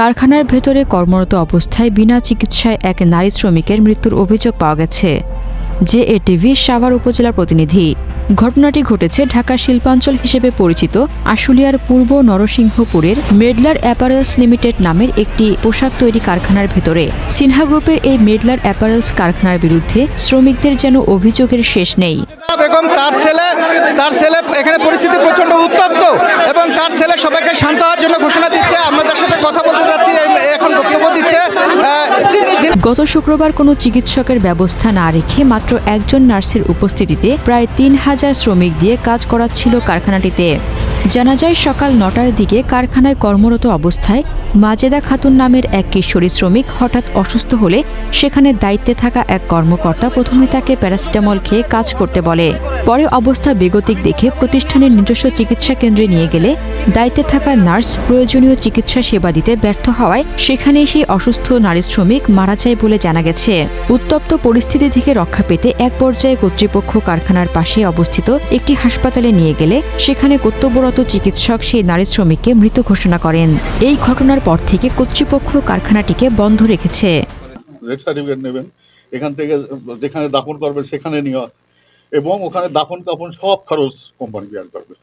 কারখানার ভেতরে কর্মরত অবস্থায় বিনা চিকিৎসায় এক নারী শ্রমিকের মৃত্যুর অভিযোগ পাওয়া গেছে। জে এটিভি সাভার উপজেলার প্রতিনিধি। ঘটনাটি ঘটেছে ঢাকা শিল্পাঞ্চল হিসেবে পরিচিত আশুলিয়ার পূর্ব নরসিংহপুরের মেডলার অ্যাপারেলস লিমিটেড নামের একটি পোশাক তৈরি কারখানার ভেতরে। সিনহা গ্রুপের এই মেডলার অ্যাপারেলস কারখানার বিরুদ্ধে শ্রমিকদের যেন অভিযোগের শেষ নেই। বেগম, তার ছেলে তার ছেলে এখানে পরিস্থিতি প্রচণ্ড উত্তপ্ত এবং তার ছেলে সবাইকে শান্ত হওয়ার জন্য ঘোষণা দিচ্ছে। আমাদের সাথে কথা বলতে এখন বক্তব্য দিচ্ছে গত শুক্রবার কোনো চিকিৎসকের ব্যবস্থা না রেখে মাত্র একজন নার্সের উপস্থিতিতে প্রায় তিন হাজার শ্রমিক দিয়ে কাজ করাচ্ছিল কারখানাটিতে। জানা যায়, সকাল নটার দিকে কারখানায় কর্মরত অবস্থায় মাজেদা খাতুন নামের এক কিশোরী শ্রমিক হঠাৎ অসুস্থ হলে সেখানে দায়িত্বে থাকা এক কর্মকর্তা প্রথমে তাকে প্যারাসিটামল খেয়ে কাজ করতে বলে। পরে অবস্থা বেগতিক দেখে প্রতিষ্ঠানের নিজস্ব চিকিৎসা কেন্দ্রে নিয়ে গেলে দায়িত্বে থাকা নার্স প্রয়োজনীয় চিকিৎসা সেবা দিতে ব্যর্থ হওয়ায় সেখানেই সেই অসুস্থ নারী শ্রমিক মারা যায় বলে জানা গেছে। উত্তপ্ত পরিস্থিতি থেকে রক্ষা পেতে এক পর্যায়ে কর্তৃপক্ষ কারখানার পাশে অবস্থিত একটি হাসপাতালে নিয়ে গেলে সেখানে কর্তব্যরত চিকিৎসক সেই নারী শ্রমিককে মৃত ঘোষণা করেন। এই ঘটনার পর থেকে কর্তৃপক্ষ কারখানাটিকে বন্ধ রেখেছে। এখান থেকে যেখানে সেখানে নেওয়া এবং ওখানে দাফন কাফন সব খরচ কোম্পানি বিয়ার করবে